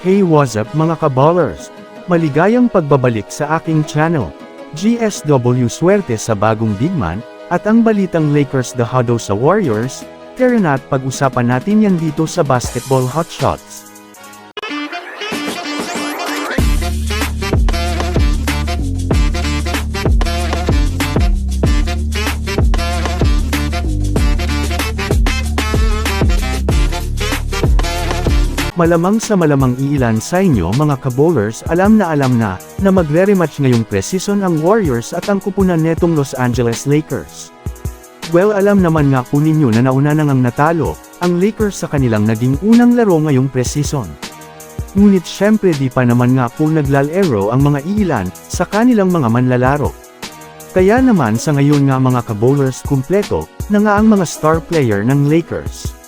Hey what's up mga kaballers? Maligayang pagbabalik sa aking channel. GSW swerte sa bagong bigman, at ang balitang Lakers dahado sa Warriors, tara na at pag-usapan natin yan dito sa Basketball Hotshots. Malamang sa malamang iilan sa inyo mga kabowlers alam na alam na, na magre-rematch ngayong preseason ang Warriors at ang kupunan netong Los Angeles Lakers. Well alam naman nga po ninyo na nauna na ngang natalo, ang Lakers sa kanilang naging unang laro ngayong preseason. Ngunit syempre di pa naman nga po naglalero ang mga iilan, sa kanilang mga manlalaro. Kaya naman sa ngayon nga mga kabowlers kumpleto, na nga ang mga star player ng Lakers.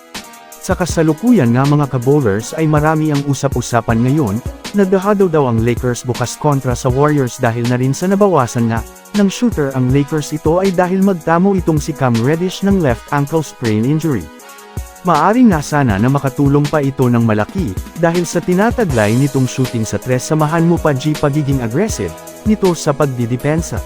Sa kasalukuyan nga mga kabowlers ay marami ang usap-usapan ngayon, na dahado daw ang Lakers bukas kontra sa Warriors dahil na rin sa nabawasan nga, ng shooter ang Lakers ito ay dahil magtamo itong si Cam Reddish ng left ankle sprain injury. Maaring na sana na makatulong pa ito ng malaki, dahil sa tinataglay nitong shooting sa tres samahan mo pa G pagiging aggressive, nito sa pagdidepensa.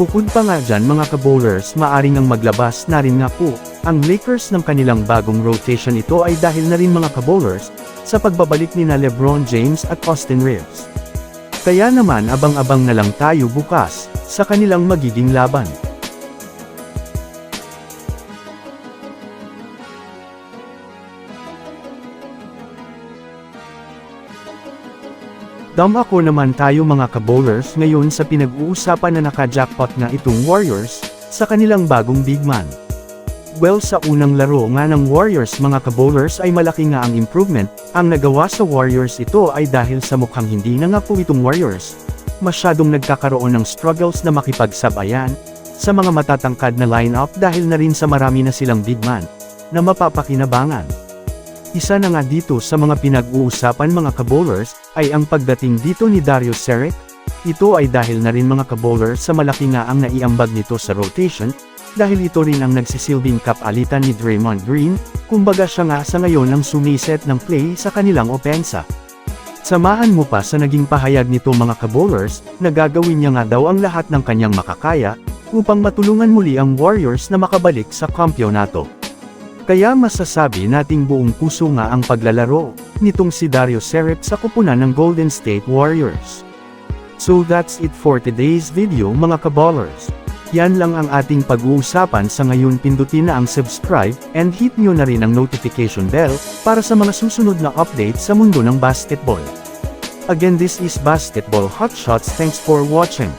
Bukod pa nga dyan mga kabowlers maaring ang maglabas na rin nga po, ang Lakers ng kanilang bagong rotation ito ay dahil na rin mga kabowlers, sa pagbabalik ni na Lebron James at Austin Reeves. Kaya naman abang-abang na lang tayo bukas, sa kanilang magiging laban. Dam ako naman tayo mga kabowlers ngayon sa pinag-uusapan na naka-jackpot na itong Warriors, sa kanilang bagong big man. Well sa unang laro nga ng Warriors mga kabowlers ay malaki nga ang improvement, ang nagawa sa Warriors ito ay dahil sa mukhang hindi na nga po itong Warriors. Masyadong nagkakaroon ng struggles na makipagsabayan, sa mga matatangkad na lineup dahil na rin sa marami na silang big man, na mapapakinabangan. Isa na nga dito sa mga pinag-uusapan mga kabowlers, ay ang pagdating dito ni Dario Saric. Ito ay dahil na rin mga kabowlers sa malaki nga ang naiambag nito sa rotation, dahil ito rin ang nagsisilbing kapalitan ni Draymond Green, kumbaga siya nga sa ngayon ang sumiset ng play sa kanilang opensa. Samahan mo pa sa naging pahayag nito mga kabowlers, na gagawin niya nga daw ang lahat ng kanyang makakaya, upang matulungan muli ang Warriors na makabalik sa kampyonato. Kaya masasabi nating buong puso nga ang paglalaro, nitong si Dario Saric sa kupunan ng Golden State Warriors. So that's it for today's video mga kaballers. Yan lang ang ating pag-uusapan sa ngayon pindutin na ang subscribe, and hit nyo na rin ang notification bell, para sa mga susunod na update sa mundo ng basketball. Again this is Basketball Hotshots thanks for watching.